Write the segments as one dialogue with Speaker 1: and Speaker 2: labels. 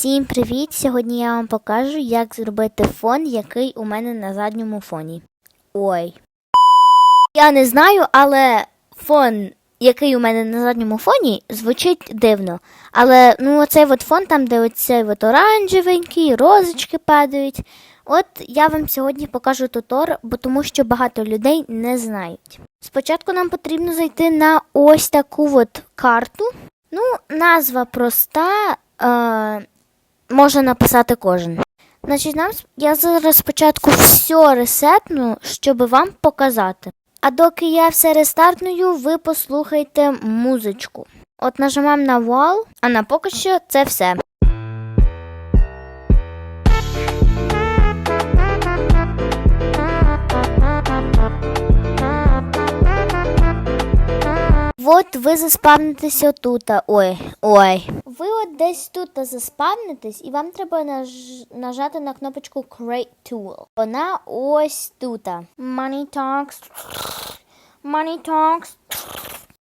Speaker 1: Всім привіт! Сьогодні я вам покажу, як зробити фон, який у мене на задньому фоні. Ой. Я не знаю, але фон, який у мене на задньому фоні, звучить дивно. Але ну оцей от фон, там, де оцей от оранжевенький, розочки падають. От я вам сьогодні покажу тутор, бо тому що багато людей не знають. Спочатку нам потрібно зайти на ось таку от карту. Ну, назва проста, е, може написати кожен. Значить, нам я зараз спочатку все ресетну, щоб вам показати. А доки я все рестартную, ви послухайте музичку. От нажимаємо на вал, а на поки що це все. От ви заспавнитесь отута. Ой, ой. Ви от десь тут заспавнитесь, і вам треба наж- нажати на кнопочку Create Tool. Вона ось тут. Money Talks. Money Talks.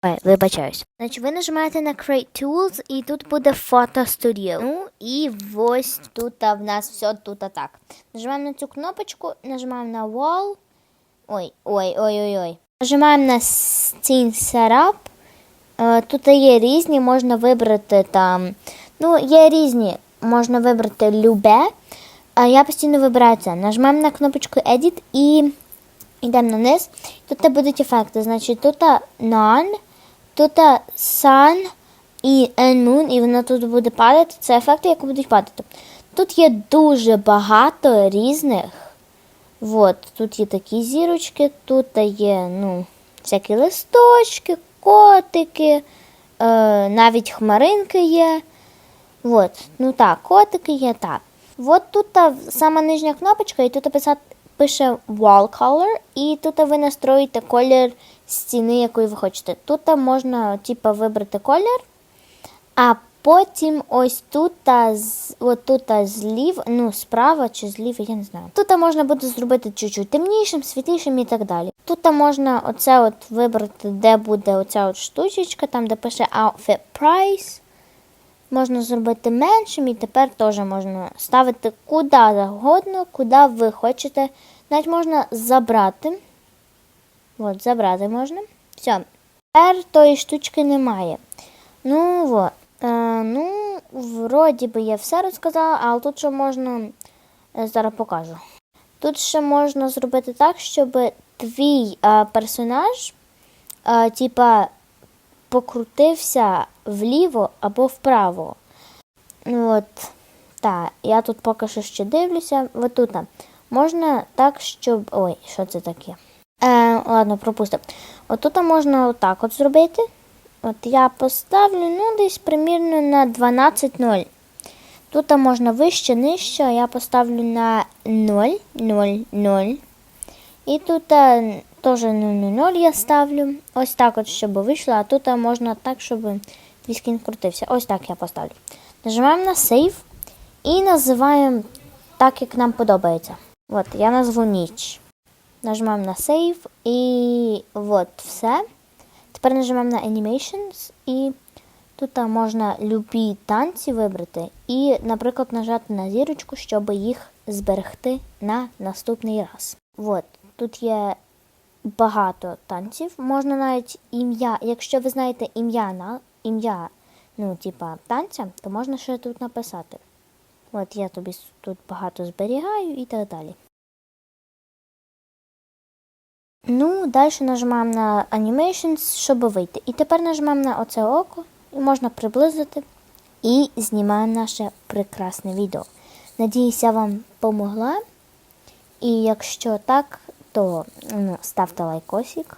Speaker 1: Ой, вибачаюсь. Значить, ви нажимаєте на Create Tools, і тут буде Photo Studio. Ну, і ось тут в нас все тут так. Нажимаємо на цю кнопочку, нажимаємо на Wall. Ой, ой, ой, ой, ой. Нажимаємо на Scene Setup. Е, Тут є різні, можна вибрати там. Ну, є різні, можна вибрати любе. Я постійно вибираю це. Нажимаємо на кнопочку Edit і йдемо на низ. Тут будуть ефекти. Значить, тут None, тут Sun і End Moon, і воно тут буде падати. Це ефекти, які будуть падати. Тут є дуже багато різних. Вот, тут є такі зірочки, тут є, ну, всякі листочки, котики, е, навіть хмаринки є. Вот, ну так, котики є так. Вот тут сама нижня кнопочка, і тут писати, пише Wall Color, і тут ви настроїте колір стіни, якої ви хочете. Тут можна, типа, вибрати колір. А потім ось тут, та от тут та злів, ну справа чи зліва, я не знаю. Тут можна буде зробити чуть-чуть темнішим, світлішим і так далі. Тут можна оце от вибрати, де буде оця от штучечка, там де пише Outfit Price. Можна зробити меншим і тепер теж можна ставити куди завгодно, куди ви хочете. Навіть можна забрати. От, забрати можна. Все. Тепер тої штучки немає. Ну от. Е, ну, вроді би я все розказала, але тут ще можна. е, Зараз покажу. Тут ще можна зробити так, щоб твій е, персонаж, е, типа, покрутився вліво або вправо. Ну, От, так, я тут поки що ще дивлюся. От тут можна так, щоб. Ой, що це таке? Е, ладно, пропустимо. Отут можна отак от зробити. От я поставлю, ну, десь примірно на 12.0. Тут можна вище, нижче, а я поставлю на 0, 0, 0. І тут е, теж 0,0 я ставлю. Ось так от, щоб вийшло, а тут е, можна так, щоб твій крутився. Ось так я поставлю. Нажимаємо на Save і називаємо так, як нам подобається. От, я назву ніч. Нажимаємо на Save і от все. Тепер нажимаємо на Animations і тут можна любі танці вибрати і, наприклад, нажати на зірочку, щоб їх зберегти на наступний раз. От, тут є багато танців. Можна навіть ім'я, якщо ви знаєте ім'я на ім'я, ну, типа танця, то можна ще тут написати. От я тобі тут багато зберігаю і так далі. Ну, далі нажимаємо на Animations, щоб вийти. І тепер нажимаємо на оце око, і можна приблизити. І знімаємо наше прекрасне відео. Надіюсь, я вам помогла. І якщо так, то ну, ставте лайкосик.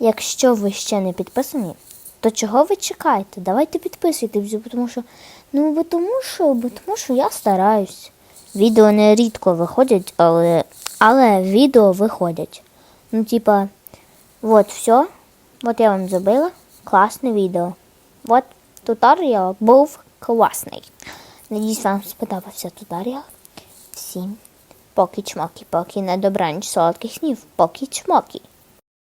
Speaker 1: Якщо ви ще не підписані, то чого ви чекаєте? Давайте підписуйтесь, тому що, ну, бо тому що, бо тому що я стараюсь. Відео не рідко виходять, але, але відео виходять. Ну, типа, вот все. Вот я вам зробила класне відео. Вот туторіал був класний. Надіюсь, вам сподобався туторіал. Всім Poki czmoki, poki na dobranic, słodkich snów, poki czmoki.